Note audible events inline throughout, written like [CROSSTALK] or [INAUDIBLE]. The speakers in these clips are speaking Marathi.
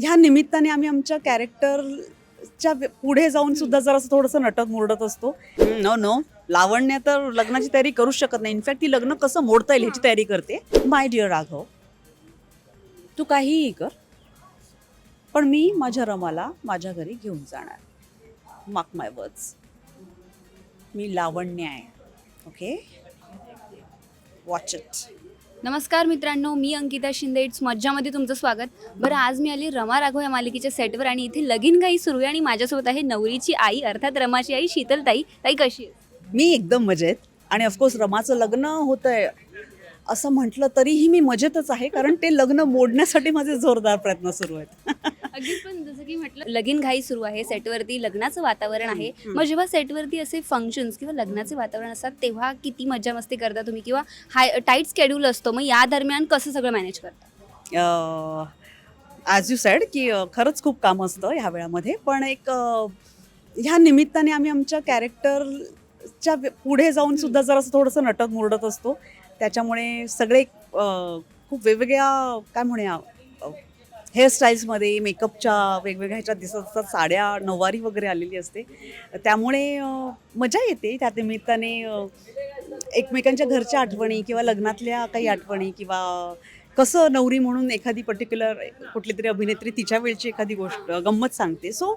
ह्या निमित्ताने आम्ही आमच्या कॅरेक्टरच्या पुढे जाऊन सुद्धा जरा थोडंसं नटत मुरडत असतो. नो नो लावण्य तर लग्नाची तयारी करूच शकत नाही. इनफॅक्ट ती लग्न कसं मोडता येईल ह्याची तयारी करते. माय डिअर राघव तू काहीही कर पण मी माझ्या रमाला माझ्या घरी घेऊन जाणार. माक माय वर्ड्स मी लावण्य आहे. ओके वॉच इट नमस्कार मित्रांनो मी अंकिता शिंदे. इट्स मज्जामध्ये तुमचं स्वागत. बरं आज मी आली रमा राघव या मालिकेच्या सेटवर आणि इथे लगीन काही सुरू आहे आणि माझ्यासोबत आहे नवरीची आई अर्थात रमाची आई शीतलताई. ताई ताई कशी आहे मी एकदम मजेत. आणि ऑफकोर्स रमाचं लग्न होतंय. असं म्हटलं तरीही मी मजेतच आहे कारण ते लग्न मोडण्यासाठी माझे जोरदार प्रयत्न सुरू आहेत. [LAUGHS] अगदीच पण जसं की म्हटलं लगीन घाई सुरू आहे सेटवरती लग्नाचं वातावरण आहे. मग जेव्हा सेटवरती असे फंक्शन्स किंवा लग्नाचे वातावरण असतात तेव्हा किती मजा मस्ती करता तुम्ही? किंवा हाय टाईट स्केड्यूल असतो मग या दरम्यान कसं सगळं मॅनेज करता? ॲज यू सॅड की खरंच खूप काम असतं ह्या वेळामध्ये. पण एक ह्या निमित्ताने आम्ही आमच्या कॅरेक्टरच्या पुढे जाऊन सुद्धा जरासं थोडंसं नटत मुरडत असतो. त्याच्यामुळे सगळे खूप वेगवेगळ्या काय म्हणूया हेअरस्टाईल्समध्ये मेकअपच्या वेगवेगळ्या ह्याच्यात दिसत असतात साड्या नऊवारी वगैरे आलेली असते. त्यामुळे मजा येते त्या निमित्ताने एकमेकांच्या घरच्या आठवणी किंवा लग्नातल्या काही आठवणी किंवा कसं नवरी म्हणून एखादी पर्टिक्युलर कुठली तरी अभिनेत्री तिच्या वेळची एखादी गोष्ट गंमत सांगते. सो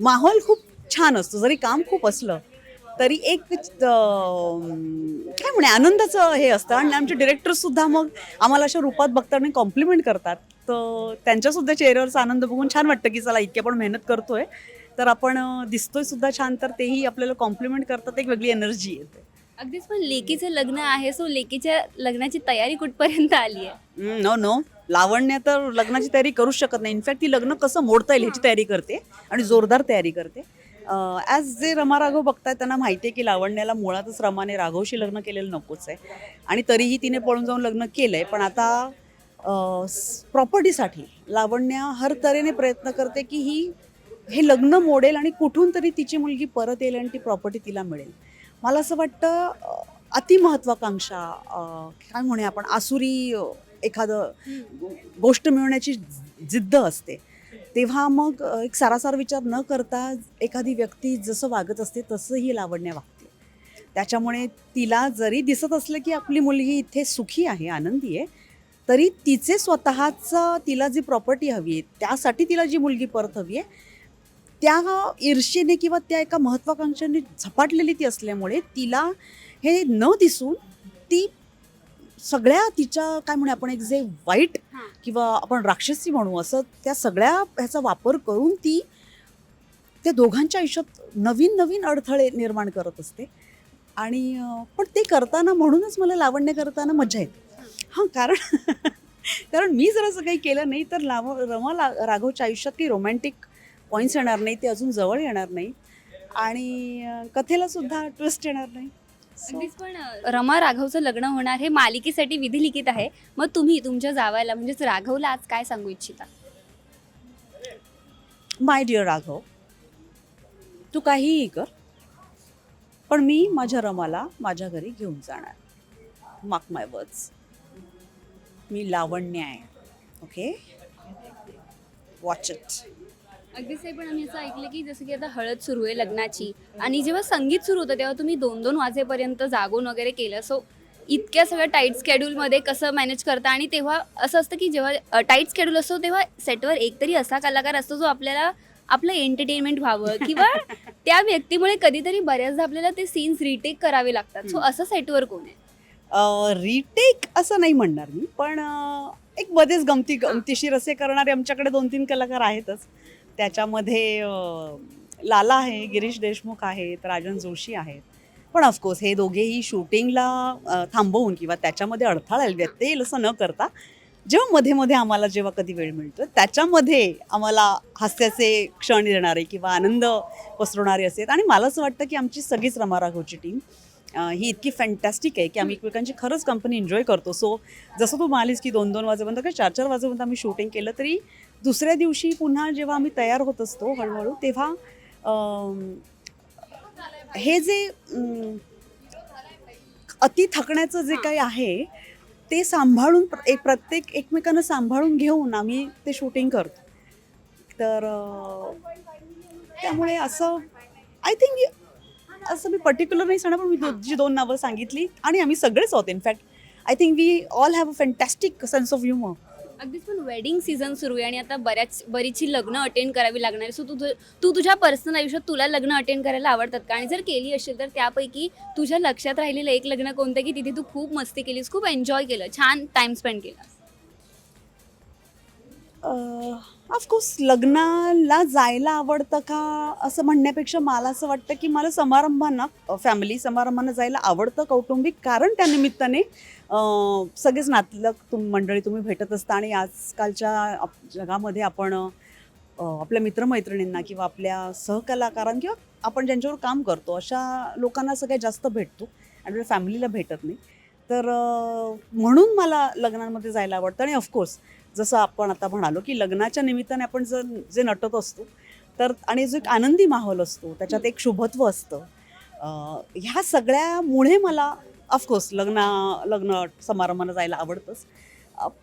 माहोल खूप छान असतो. जरी काम खूप असलं तरी एक काय म्हणे आनंदाचं हे असतं. आणि आमचे डिरेक्टर्ससुद्धा मग आम्हाला अशा रूपात बघताना कॉम्प्लिमेंट करतात. तर त्यांच्यासुद्धा चेहऱ्यावरचा आनंद बघून छान वाटतं की चला इतकी आपण मेहनत करतोय. तर आपण दिसतोय सुद्धा छान तर तेही आपल्याला कॉम्प्लिमेंट करतात एक वेगळी एनर्जी येते. अगदीच पण लेकीचं लग्न आहे सो लेकीच्या लग्नाची तयारी कुठपर्यंत आली आहे? नो नो लावण्य तर लग्नाची तयारी करूच शकत नाही. इनफॅक्ट ती लग्न कसं मोडता येईल ह्याची तयारी करते आणि जोरदार तयारी करते. ॲज जे रमा राघव बघतायत त्यांना माहिती आहे की लावण्याला मुळातच रमाने राघवशी लग्न केलेलं नकोच आहे. आणि तरीही तिने पळून जाऊन लग्न केलं आहे पण आता प्रॉपर्टीसाठी लावण्या हर तऱ्हेने प्रयत्न करते की ही हे लग्न मोडेल आणि कुठून तरी तिची मुलगी परत येईल आणि ती प्रॉपर्टी तिला मिळेल. मला असं वाटतं अतिमहत्वाकांक्षा काय म्हणूया आपण आसुरी एखादं गोष्ट मिळवण्याची जिद्द असते. तेव्हा मग एक सारासार विचार न करता एखादी व्यक्ती जसं वागत असते तसं ही लावण्या वागते. त्याच्यामुळे तिला जरी दिसत असलं की आपली मुलगी इथे सुखी आहे आनंदी आहे तरी तिचे स्वतःचं तिला जी प्रॉपर्टी हवी आहे त्यासाठी तिला जी मुलगी परत हवी आहे त्या ईर्षेने किंवा त्या एका महत्त्वाकांक्षेने झपाटलेली ती असल्यामुळे तिला हे न दिसून ती सगळ्या तिच्या काय म्हणू आपण एक जे वाईट. किंवा आपण राक्षसी म्हणू असं त्या सगळ्या ह्याचा वापर करून ती त्या दोघांच्या आयुष्यात नवीन नवीन अडथळे निर्माण करत असते आणि पण ते करताना म्हणूनच मला लावण्य करताना मजा येते हां कारण [LAUGHS] कारण मी जर असं काही केलं नाही तर लाव रमा ला राघवच्या आयुष्यात काही रोमॅन्टिक पॉईंट्स येणार नाही ते अजून जवळ येणार नाही. आणि कथेला सुद्धा ट्विस्ट येणार नाही. अगदीच पण रमा राघवचं लग्न होणार हे मालिकेसाठी विधिलिखित आहे. मग तुम्ही तुमच्या जावायला म्हणजेच राघवला आज काय सांगू इच्छिता? माय डिअर राघव तू काहीही कर पण मी माझ्या रमाला माझ्या घरी घेऊन जाणार. माक माय वर्ड्स मी लावण्य आहे. ओके वॉच इट अगदीच आहे पण आम्ही असं ऐकलं की जसं की आता हळद सुरू आहे लग्नाची आणि जेव्हा संगीत सुरू होतं तेव्हा तुम्ही दोन दोन वाजेपर्यंत जागून वगैरे केलं. सो इतक्या सगळ्या टाईट स्केड्यूलमध्ये कसं मॅनेज करता? आणि तेव्हा असं असतं की जेव्हा टाईट स्केड्यूल असतो तेव्हा सेटवर एकतरी असा कलाकार असतो जो आपल्याला आपलं एंटरटेनमेंट व्हावं [LAUGHS] किंवा त्या व्यक्तीमुळे कधीतरी बऱ्याचदा आपल्याला ते सीन्स रिटेक करावे लागतात. सो असं सेटवर कोण आहे? रिटेक असं नाही म्हणणार मी पण एक मध्येच गमती गमतीशीर असे करणारे आमच्याकडे दोन तीन कलाकार आहेतच. त्याच्यामध्ये लाला आहे गिरीश देशमुख आहेत राजन जोशी आहेत. पण ऑफकोर्स हे दोघेही शूटिंगला थांबवून किंवा त्याच्यामध्ये अडथळा व्यत्यय येईल असं न करता जेव्हा मध्ये मध्ये आम्हाला जेव्हा कधी वेळ मिळतो त्याच्यामध्ये आम्हाला हास्याचे क्षण देणारे किंवा आनंद पसरवणारे असेल आणि मला असं वाटतं की आमची सगळीच रमाराघोची टीम ही इतकी फॅन्टॅस्टिक आहे की आम्ही एकमेकांची खरंच कंपनी एन्जॉय करतो. सो जसं तू म्हणालीस की दोन दोन वाजेपर्यंत किंवा चार चार वाजेपर्यंत आम्ही शूटिंग केलं तरी दुसऱ्या दिवशी पुन्हा जेव्हा आम्ही तयार होत असतो हळूहळू तेव्हा हे जे अति थकण्याचं जे काही आहे ते सांभाळून प्र- एक प्रत्येक एकमेकांना सांभाळून घेऊन आम्ही ते शूटिंग करतो. तर त्यामुळे असं आय थिंक असं मी पर्टिक्युलर नाही सांगणार पण मी जी दोन नावं सांगितली आणि आम्ही सगळेच आहोत in fact I think we all have a fantastic sense of humour अगदीच पण वेडिंग सीझन सुरू आहे आणि आता बऱ्याच बरीचशी लग्न अटेंड करावी लागणार सो तू तु- तू तुझ्या पर्सनल आयुष्यात तुला लग्न अटेंड करायला आवडतात का? आणि जर केली असेल तर त्यापैकी तुझ्या लक्षात राहिलेलं एक लग्न कोणतं की तिथे तू खूप मस्ती केलीस खूप एन्जॉय केलं छान टाइम स्पेंड केला ऑफकोर्स लग्नाला जायला आवडतं का? असं म्हणण्यापेक्षा मला असं वाटतं की मला समारंभांना फॅमिली समारंभांना जायला आवडतं कौटुंबिक. कारण त्या निमित्ताने सगळेच नातलग तुम मंडळी तुम्ही भेटत असता आणि आजकालच्या जगामध्ये आपण आपल्या मित्रमैत्रिणींना किंवा आपल्या सहकलाकारां किंवा आपण ज्यांच्यावर काम करतो अशा लोकांना सगळ्यात जास्त भेटतो. आणि आपल्या फॅमिलीला भेटत नाही. तर म्हणून मला लग्नांमध्ये जायला आवडतं. आणि ऑफकोर्स जसं आपण आता म्हणालो की लग्नाच्या निमित्ताने आपण जर जे नटत असतो तर आणि जो एक आनंदी माहोल असतो त्याच्यात एक शुभत्व असतं. ह्या सगळ्यामुळे मला ऑफकोर्स लग्न लग्न समारंभाला जायला आवडतंच.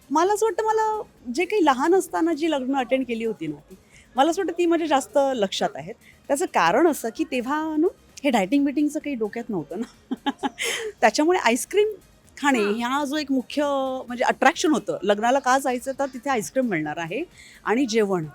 मला असं वाटतं मला जे काही लहान असताना जी लग्न अटेंड केली होती ना ती मला असं वाटतं ती माझ्या जास्त लक्षात आहेत. त्याचं कारण असं की तेव्हा ना हे डायटिंग बिटिंगचं काही डोक्यात नव्हतं ना. [LAUGHS] त्याच्यामुळे आईस्क्रीम खाणे हां. ह्या जो एक मुख्य म्हणजे अट्रॅक्शन होतं लग्नाला का जायचं तर तिथे आईस्क्रीम मिळणार आहे आणि जेवण.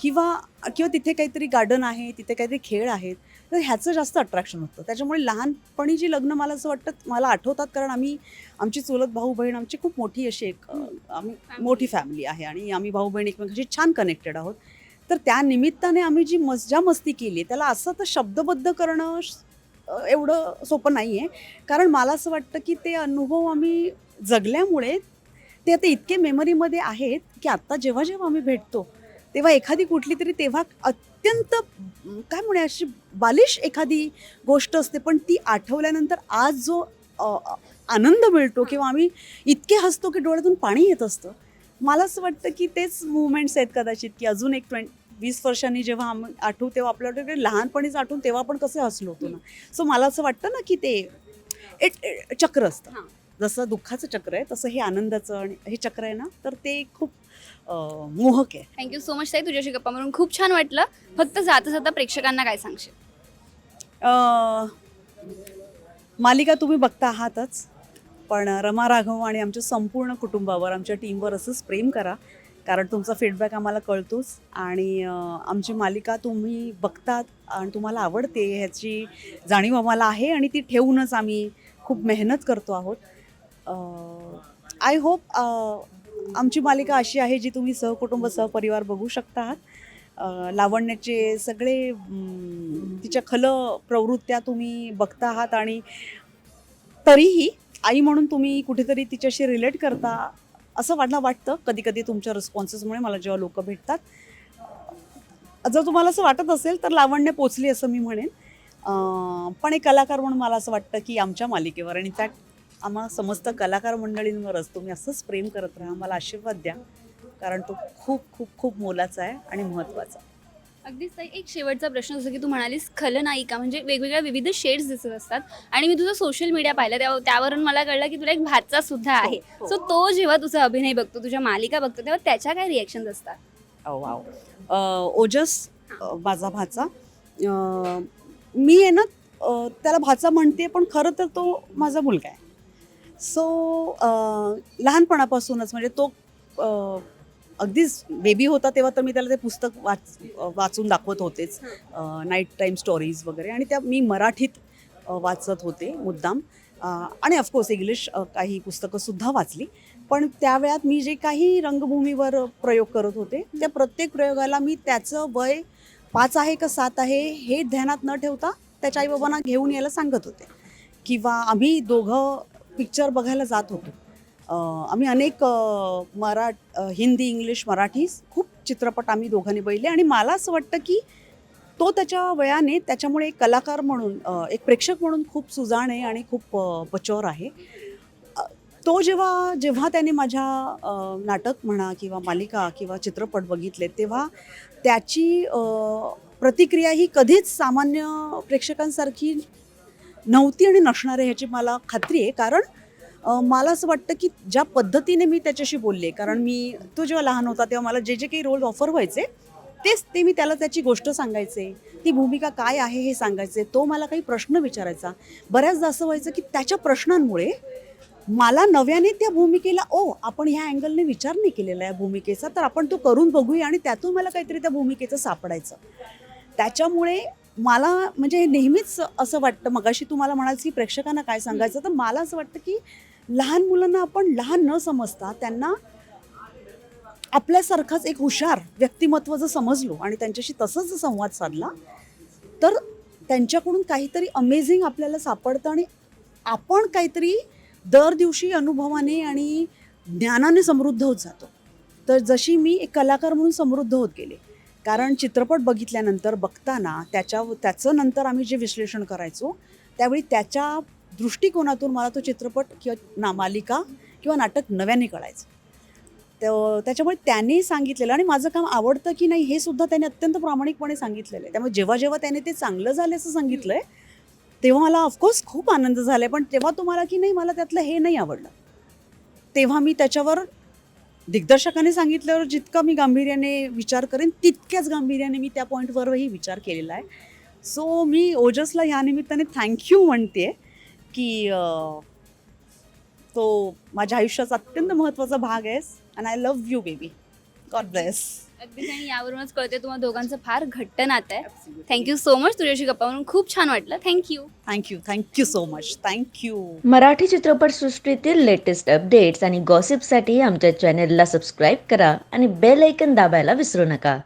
किंवा किंवा तिथे काहीतरी गार्डन आहे तिथे काहीतरी खेळ आहेत तर ह्याचं जास्त अट्रॅक्शन होतं त्याच्यामुळे लहानपणी जी लग्न मला असं वाटतं मला आठवतात कारण आम्ही आमची चुलत भाऊ बहीण आमची खूप मोठी अशी एक आम्ही. मोठी फॅमिली आहे आणि आम्ही भाऊ बहीण एकमेकांशी छान कनेक्टेड आहोत तर त्या निमित्ताने आम्ही जी मज्जा मस्ती केली त्याला असं तर शब्दबद्ध करणं एवढं सोपं नाही आहे कारण मला असं वाटतं की ते अनुभव आम्ही जगल्यामुळे ते आता इतके मेमरीमध्ये आहेत की आत्ता जेव्हा जेव्हा आम्ही भेटतो तेव्हा एखादी कुठली तरी तेव्हा अत्यंत काय म्हणे अशी बालिश एखादी गोष्ट असते पण ती आठवल्यानंतर आज जो आनंद मिळतो किंवा आम्ही इतके हसतो की डोळ्यातून पाणी येत असतं. मला असं वाटतं की तेच मुवमेंट्स आहेत कदाचित की अजून एक ट्वेंटी वीस वर्षांनी जेव्हा आम्ही आठवू तेव्हा आपल्याला की लहानपणीच आठवून तेव्हा आपण कसे हसलो होतो ना? सो मला असं वाटतं ना की ते एक चक्र असतं. जसं दुःखाचं चक्र आहे तसं हे आनंदाचं आणि हे चक्र आहे ना तर ते खूप मोहक आहे. थँक्यू सो मच ताई. तुझ्याशी गप्पा मारून खूप छान वाटलं. फक्त जाता जाता प्रेक्षकांना काय सांगशील? मालिका तुम्ही बघता आहातच पण रमा राघव आणि आमच्या संपूर्ण कुटुंबावर आमच्या टीमवर असंच प्रेम करा. कारण तुमचा फीडबॅक आम्हाला कळतोच. आणि आमची मालिका तुम्ही बघतात आणि तुम्हाला आवडते ह्याची जाणीव आम्हाला आहे आणि ती ठेवूनच आम्ही खूप मेहनत करतो आहोत. आय होप आमची मालिका अशी आहे जी तुम्ही सहकुटुंब सहपरिवार बघू शकता आहात लावण्याचे सगळे तिच्या खल प्रवृत्त्या तुम्ही बघता आहात आणि तरीही आई म्हणून तुम्ही कुठेतरी तिच्याशी रिलेट करता. असं वाटणं वाटतं कधी कधी तुमच्या रिस्पॉन्सेसमुळे मला जेव्हा लोक भेटतात. जर तुम्हाला असं वाटत असेल तर लावण्य पोचली असं मी म्हणेन. पण एक कलाकार म्हणून मला असं वाटतं की आमच्या मालिकेवर आणि त्या आम्हा समस्त कलाकार मंडळींवरच तुम्ही असंच प्रेम करत राहा. मला आशीर्वाद द्या. कारण तो खूप खूप खूप मोलाचा आहे आणि महत्त्वाचा आहे. अगदीच ताई एक शेवटचा प्रश्न जसं की तू म्हणालीस खलनायिका म्हणजे वेगवेगळ्या विविध शेड्स दिसत असतात. आणि मी तुझं सोशल मीडिया पाहिलं त्या त्यावरून मला कळलं की तुला एक भाचा सुद्धा आहे. हो. सो तो जेव्हा तुझा अभिनय बघतो तुझ्या मालिका बघतो तेव्हा त्याच्या काय रिएक्शन असतात? ओ वाव. अ, ओजस अ, माझा भाचा. अ, मी आहे ना अ, त्याला भाचा म्हणते पण खरं तर तो माझा मुलगा आहे. सो लहानपणापासूनच म्हणजे तो अ, अगदीच बेबी होता तेव्हा तर मी त्याला ते पुस्तक वाच वाचून दाखवत होतेच नाईट टाईम स्टोरीज वगैरे. आणि त्या मी मराठीत वाचत होते मुद्दाम. आणि ऑफकोर्स इंग्लिश काही पुस्तकंसुद्धा वाचली. पण त्यावेळात मी जे काही रंगभूमीवर प्रयोग करत होते त्या प्रत्येक प्रयोगाला मी त्याचं वय पाच आहे का सात आहे हे ध्यानात न ठेवता त्याच्या आईबाबांना घेऊन यायला सांगत होते. किंवा आम्ही दोघं पिक्चर बघायला जात होतो. आम्ही अनेक मराठ मरा हिंदी इंग्लिश मराठी खूप चित्रपट आम्ही दोघांनी बघितले आणि मला असं वाटतं की तो त्याच्या वयाने त्याच्यामुळे एक कलाकार म्हणून एक प्रेक्षक म्हणून खूप सुजाण आहे आणि खूप पचोर बचोर आहे. तो जेव्हा जेव्हा त्याने माझ्या नाटक म्हणा किंवा मालिका किंवा चित्रपट बघितले तेव्हा त्याची प्रतिक्रिया ही कधीच सामान्य प्रेक्षकांसारखी नव्हती आणि नसणार आहे ह्याची मला खात्री आहे. कारण मला असं वाटतं की ज्या पद्धतीने मी त्याच्याशी बोलले कारण मी तो जेव्हा लहान होता तेव्हा मला जे जे काही रोल ऑफर व्हायचे तेच ते मी त्याला त्याची गोष्ट सांगायचे. ती भूमिका काय आहे हे सांगायचे. तो मला काही प्रश्न विचारायचा. बऱ्याचदा असं व्हायचं की त्याच्या प्रश्नांमुळे मला नव्याने त्या भूमिकेला ओ आपण ह्या अँगलने विचार नाही केलेला या भूमिकेचा तर आपण तो करून बघूया आणि त्यातून मला काहीतरी त्या भूमिकेचं सापडायचं. त्याच्यामुळे मला म्हणजे नेहमीच असं वाटतं मगाशी तुम्हाला म्हणाल की प्रेक्षकांना काय सांगायचं तर मला असं वाटतं की लहान मुलांना आपण लहान न समजता त्यांना आपल्यासारखाच एक हुशार व्यक्तिमत्व जर समजलो आणि त्यांच्याशी तसंच जर संवाद साधला तर त्यांच्याकडून काहीतरी अमेझिंग आपल्याला सापडतं आणि आपण काहीतरी दर दिवशी अनुभवाने आणि ज्ञानाने समृद्ध होत जातो. तर जशी मी एक कलाकार म्हणून समृद्ध होत गेले कारण चित्रपट बघितल्यानंतर बघताना त्याच्या त्याचं नंतर आम्ही जे विश्लेषण करायचो त्यावेळी त्याच्या दृष्टिकोनातून मला तो चित्रपट किंवा ना मालिका किंवा नाटक नव्याने कळायचं. तर त्याच्यामुळे त्याने सांगितलेलं आणि माझं काम आवडतं की नाही हे सुद्धा त्याने अत्यंत प्रामाणिकपणे सांगितलेलं आहे. त्यामुळे जेव्हा जेव्हा त्याने ते चांगलं झालं असं सांगितलं आहे तेव्हा मला ऑफकोर्स खूप आनंद झाला आहे पण तेव्हा तुम्हाला की नाही मला त्यातलं हे नाही आवडलं. तेव्हा मी त्याच्यावर दिग्दर्शकाने सांगितल्यावर जितका मी गांभीर्याने विचार करेन तितक्याच गांभीर्याने मी त्या पॉईंटवरही विचार केलेला आहे. सो मी ओजसला ह्या निमित्ताने थँक्यू म्हणते की तो माझ्या आयुष्याचा अत्यंत महत्त्वाचा भाग आहेस. And I love you baby God bless अगदीच आणि यावरूनच कळते तुम्हाला दोघांचं फार घट्ट नातं आहे. थँक्यू सो मच तुझ्याशी गप्पा म्हणून खूप छान वाटलं. Thank you thank you thank you so much thank you Marathi चित्रपटसृष्टीतील लेटेस्ट अपडेट्स आणि गॉसिपसाठी आमच्या चॅनेलला सबस्क्राईब करा आणि बेल ऐकन दाबायला विसरू नका.